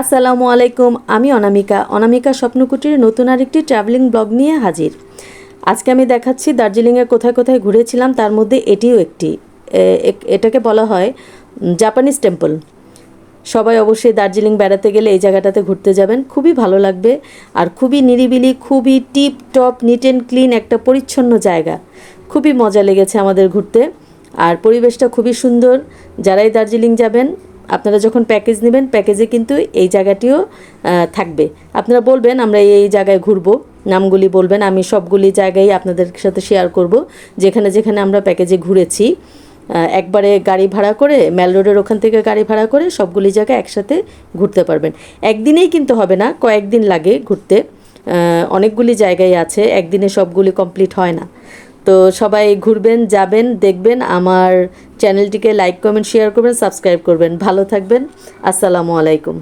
আসসালামু আলাইকুম, আমি অনামিকা। অনামিকা স্বপ্নকুটির নতুন আরেকটি ট্রাভেলিং ব্লগ নিয়ে হাজির। আজকে আমি দেখাচ্ছি দার্জিলিংয়ে কোথায় কোথায় ঘুরেছিলাম, তার মধ্যে এটিও একটি। এটাকে বলা হয় জাপানিজ টেম্পল। সবাই অবশ্যই দার্জিলিং বেড়াতে গেলে এই জায়গাটাতে ঘুরতে যাবেন। খুবই ভালো লাগবে আর খুবই নিরিবিলি, খুবই tip top neat and clean একটা পরিচ্ছন্ন জায়গা। খুবই মজা লেগেছে আমাদের ঘুরতে। আর পরিবেশটা খুবই সুন্দর। যারাই দার্জিলিং যাবেন আপনারা যখন প্যাকেজ নেবেন প্যাকেজে কিন্তু এই জায়গাটিও থাকবে। আপনারা বলবেন, আমরা এই জায়গায় ঘুরবো। নামগুলি বলবেন, আমি সবগুলি জায়গায় আপনাদের সাথে শেয়ার করব। যেখানে যেখানে আমরা প্যাকেজে ঘুরেছি। একবারে গাড়ি ভাড়া করে, মেল রোডের ওখান থেকে গাড়ি ভাড়া করে সবগুলি জায়গায় একসাথে ঘুরতে পারবেন। একদিনেই কিন্তু হবে না, কয়েকদিন লাগে ঘুরতে। অনেকগুলি জায়গায় আছে, একদিনে সবগুলি কমপ্লিট হয় না। তো সবাই ঘুরবেন, যাবেন, দেখবেন, আমার চ্যানেলটিকে লাইক কমেন্ট শেয়ার করবেন সাবস্ক্রাইব করবেন। ভালো থাকবেন। আসসালামু আলাইকুম।